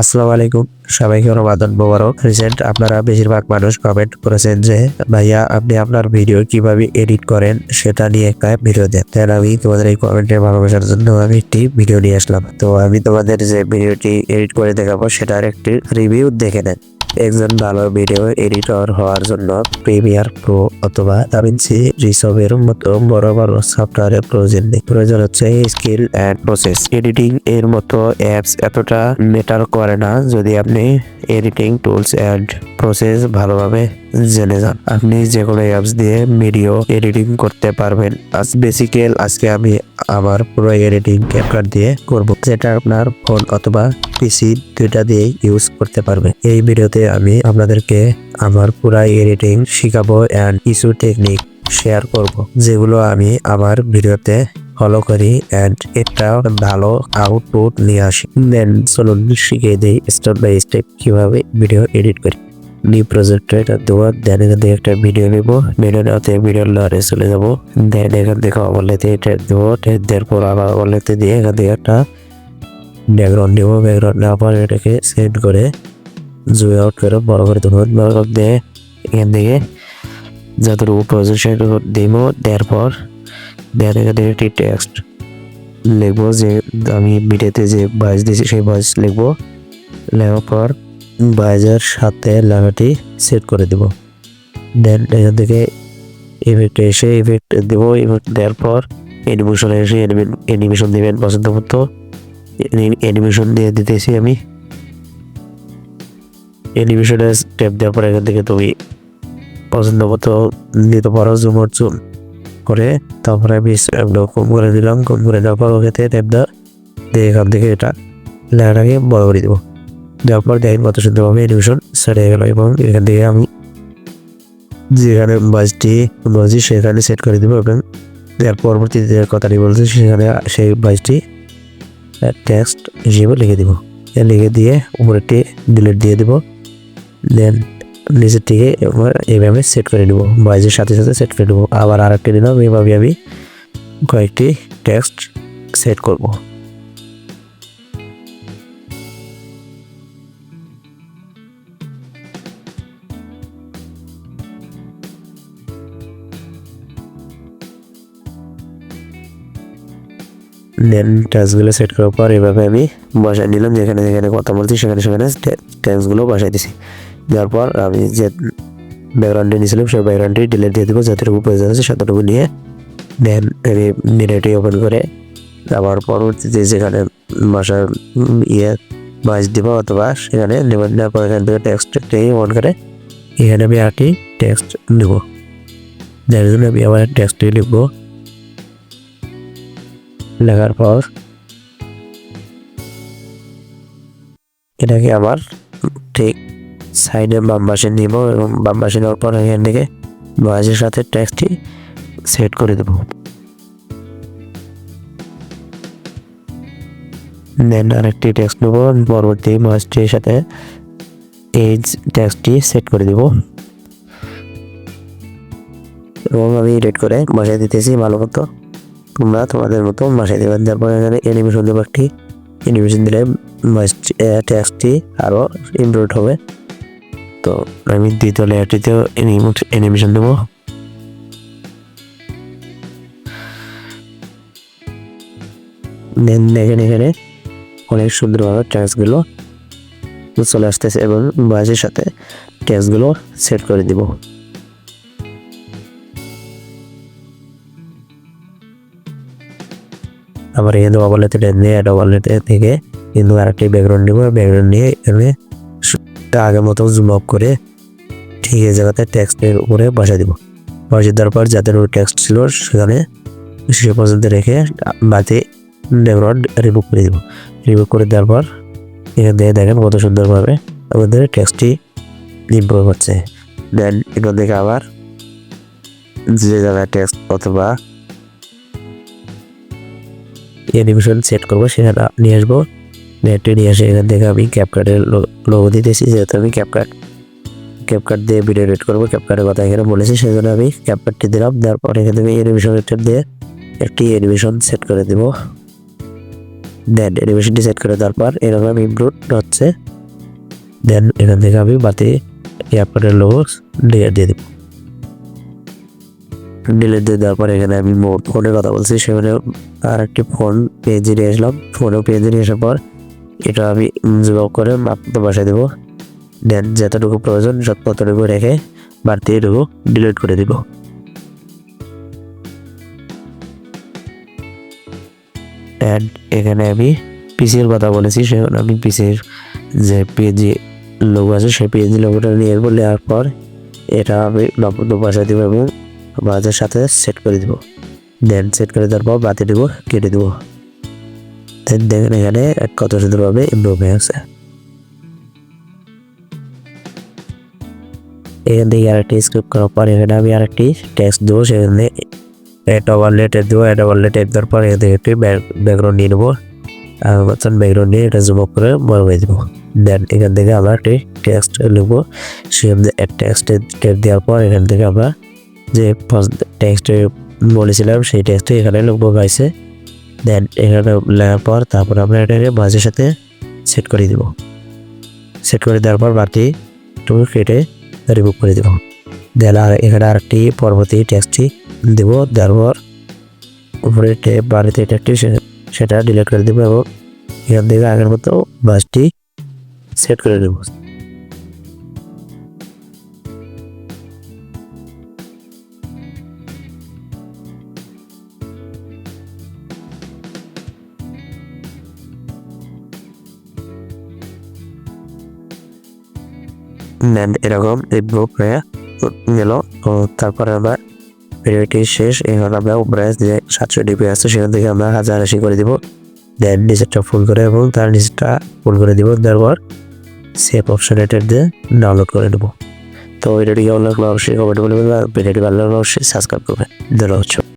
আসসালামু আলাইকুম। সবাইকে অনুবাদন মোবারক। রিসেন্ট আপনারা বেশিরভাগ মানুষ কমেন্ট করেছেন যে, ভাইয়া, আপনি আপনার ভিডিও কীভাবে এডিট করেন সেটা নিয়ে একটা ভিডিও দেন। তাই আমি তোমাদের এই কমেন্টের ভালোবাসার জন্য আমি একটি ভিডিও নিয়ে আসলাম। তো আমি তোমাদের যে ভিডিওটি এডিট করে দেখাবো, সেটার একটি রিভিউ দেখে নেন। একজন ভালো ভিডিও এডিটর হওয়ার জন্য প্রিমিয়ার প্রো অথবা দাভিন্সি রিসবের মতো বড় বড় সফটওয়্যারের প্রয়োজন নেই। প্রয়োজন হচ্ছে স্কিল অ্যান্ড প্রসেস এডিটিং এর মতো অ্যাপস এতটা মেটার করে না যদি আপনি এডিটিং টুলস অ্যান্ড প্রসেস ভালোভাবে জেনে যান। আপনি যে কোনো অ্যাপস দিয়ে ভিডিও এডিটিং করতে পারবেন। আজ বেসিক্যাল আজকে আমি আমার পুরো এডিটিং ক্যাপকাট দিয়ে করব। যেটা আপনার ফোন অথবা পিসি দুইটা দিয়ে ইউজ করতে পারবে। এই ভিডিওতে আমি আপনাদেরকে আমার পুরা এডিটিং শিখাবো অ্যান্ড কিছু টেকনিক শেয়ার করব, যেগুলো আমি আমার ভিডিওতে ফলো করি অ্যান্ড একটা ভালো আউটপুট নিয়ে আসি। দেন চলুন শিখিয়ে দিই স্টেপ বাই স্টেপ কীভাবে ভিডিও এডিট করি। নিউ প্রজেক্টটা এটা দেওয়া দেন এখান থেকে একটা ভিডিও নেব। ভিডিও নেওয়াতে ভিডিও লরে চলে যাব। দেন এখান থেকে অবলেতে এটা দেবো। দেওয়ার পর আবার অবলেতে দিয়ে এখান থেকে একটা ব্যাকগ্রাউন্ড নেব। ব্যাকগ্রাউন্ড নেওয়ার পর এটাকে সেট করে জুম আউট করে বড় করে দেবো। বড় করে দিয়ে এখান থেকে যতটুকু প্রয়োজন সেটুকু দিব, দেওয়ার পর দেন এখান থেকে একটি টেক্সট লিখব যে, আমি ভিডিওতে যে ভয়েস দিয়েছি, সেই ভয়েস লিখব। লেখার পর ভয়েসের সাথে লেখাটি সেট করে দেব। দেন এখান থেকে ইফেক্টে এসে ইফেক্ট দেব। ইফেক্ট দেওয়ার পর অ্যানিমেশনে এসে অ্যানিমেশন দেবেন পছন্দ মতো। অ্যানিমেশন দিয়ে দিতেছি আমি। অ্যানিমেশনে স্টেপ দেওয়ার পর এখান থেকে তুমি পছন্দ মতো দিতে পারো জুমার জুম করে। তারপরে আমি কম করে দিলাম। কম করে দেওয়ার পর ওখানে ট্যাপ দেওয়া দিয়ে এখান থেকে এটা লেখাটাকে বড় করে দেবো। দেওয়ার পর দেখেন কত সুন্দরভাবে অ্যানিমেশন সেট হয়ে গেল এবং এখান থেকে আমি যেখানে বাসটি বলছি, সেখানে সেট করে দেবো এবং এর পরবর্তীতে যে কথাটি বলছি, সেখানে সেই বাসটি টেক্সট হিসেবে লিখে দিব। লিখে দিয়ে উপরেরটি ডিলিট দিয়ে দিব। দেন নিচেরটিকে এবার এইভাবে সেট করে নেব। বয়েজের সাথে সাথে সেট করে নেব। আবার আর একটা দিলাম এইভাবে আমি কয়েকটি টেক্সট সেট করব। দেন ট্যাক্সগুলো সেট করার পর এভাবে আমি বসাই নিলাম যেখানে যেখানে কথা বলছি সেখানে সেখানে ট্যাক্সগুলো বসাই দিছি। দেওয়ার পর আমি যে ব্যাকগ্রাউন্ডে নিয়েছিলাম, সেই ব্যাকগ্রাউন্ডটি ডিলিট দিয়ে দেবো, যতটুকু প্রয়োজন আছে ততটুকু নিয়ে দেন আমি মিডিয়াটি ওপেন করে আবার পরবর্তীতে যেখানে বাসার ইয়ে বাস দিব অথবা সেখানে নেবেন নেওয়ার পর এখান থেকে টেক্সটটি অন করে এখানে আমি আরেকটি টেক্সট নেব যার জন্য আমি আবার টেক্সটটি লিখব। লেখার পর এটাকে আবার ঠিক সাইডে বাম পাশে নিব এবং বাম পাশে নেওয়ার পর এখান থেকে ভয়েসের সাথে টেক্সটটি সেট করে দেব। দেন আরেকটি ট্যাক্স নেব, পরবর্তী ভয়েসটির সাথে এই ট্যাক্সটি সেট করে দেব। এবং আমি এডিট করে বসাই দিতেছি ভালো মতো। তোমরা তোমাদের মতো বাসায় দেবেন তারপর এখানে অ্যানিমেশন দেবো একটি। অ্যানিমেশন দিলে টেক্সটটি আরও ইমপ্রুভ হবে। তো আমি দ্বিতীয় লেয়ারটিতেও অ্যানিমেশন দেবো। দেন দেখেন এখানে অনেক সুন্দরভাবে ট্যাক্সগুলো চলে আসতেছে এবং বয়সের সাথে ট্যাক্সগুলো সেট করে দিব। আবার এই ডবল লেতে নিয়ে ডবল লেতে থেকে কিন্তু আরেকটি ব্যাকগ্রাউন্ড নিব। ব্যাকগ্রাউন্ড নিয়ে এখানে আগের মতো জুম আপ করে ঠিক এই জায়গাতে টেক্সটের উপরে বসা দিব। বসে দেওয়ার পর যাদের টেক্সট ছিল সেখানে সে পর্যন্ত রেখে বাতি ব্যাকগ্রাউন্ড রিমুভ করে দিব। রিমুভ করে দেওয়ার পর এখান থেকে দেখেন কত সুন্দরভাবে আমাদের টেক্সটটি ইমপ্রুভ হচ্ছে। দেন এখান থেকে আবার যে জায়গায় টেক্সট অথবা অ্যানিমেশন সেট করব সেখানে নিয়ে আসব। নেটে নিয়ে আসে, এখান থেকে আমি ক্যাপকার্টের লোগো দিতেছি, যেহেতু আমি ক্যাপকার্ট ক্যাপকার্ট দিয়ে ভিডিও এডিট করব ক্যাপকার্টের কথা এখানে বলেছি সেই জন্য আমি ক্যাপকার্টটি দিলাম। তারপর এখান থেকে অ্যানিমেশন দিয়ে একটি অ্যানিমেশন সেট করে দেব। দেন অ্যানিমেশনটি সেট করে দেওয়ার পর এরকম ইমপ্রুভ হচ্ছে। দেন এখান থেকে আমি বাতি এয়ারপোর্টের লোগো ডিলেট দিয়ে দেবো। ডিলেট দিয়ে দেওয়ার পর এখানে আমি ফোনের কথা বলছি। সেখানে আর একটি ফোন পেজে নিয়ে আসলাম। ফোনেও পেজে নিয়ে আসার পর এটা আমি জুম করে মাপতে বসাই দেবো। দেন যতটুকু প্রয়োজন ততটুকু রেখে বাড়তি এটুকু ডিলিট করে দিব। অ্যান্ড এখানে আমি পিসির কথা বলেছি, সেখানে আমি পিসির যে পেজি লোগো আছে, সেই পেজি লোগোটা নিয়ে বলে নেওয়ার পর এটা আমি নব্বই বসাই দেবো এবং বাজার সাথে সেট করে দিব। দেন সেট করে দেওয়ার পর বাতি দেবো, কেটে দেবো। দেন দেখেন এখানে কত সুন্দরভাবে ইমপ্রুভ হয়ে আছে এখান থেকে আরেকটি স্ক্রিপ্ট করার পর এখানে আমি আরেকটি টেক্সট দেবো, সেখানে এটা লেটার দেবো। এটা ওয়ান লেটার দেওয়ার পর এখান থেকে একটি ব্যাকগ্রাউন্ড নিয়ে নেব। বাচ্চান ব্যাকগ্রাউন্ড নিয়ে এটা জুম করে বড় হয়ে দেবো। দেন এখান থেকে আমরা একটি টেক্সট লিখব। সেখানে টেক্সট টেপ দেওয়ার পর এখান থেকে আমরা যে টেক্সট বলেছিলাম, সেই টেক্সট এখানে লিখব গাইছে দেন এখানে লেখার পর তারপর আমরা এটাকে মাঝের সাথে সেট করে দিব। সেট করে দেওয়ার পর বাটি টুকু কেটে রিমুভ করে দেব। দেন আর এখানে আরেকটি পরবর্তী টেক্সটটি দেব। দেওয়ার পর উপরে টেপ বাড়িতে টেপটি সেটা ডিলিট করে দেবো এবং এখান থেকে আগের মতো বাসটি সেট করে দেবো। দেন এরকম ইমপ্রুভ হয়ে গেল। তো তারপরে আমরা ভিডিওটি শেষ। এখন আমরা উপরে যে সাতশো ডিপি আছে, সেখান থেকে আমরা হাজার আশি করে দিব। দেন নিচেরটা ফুল করে এবং তার নিচেরটা ফুল করে দিব। তারপর সেভ অপশন এটা দিয়ে ডাউনলোড করে নেব। তো ভিডিওটি কেমন লাগল? অবশ্যই কমেন্ট বলে ভিডিওটি ভালো লাগলে অবশ্যই সাবস্ক্রাইব করবেন। ধন্যবাদ।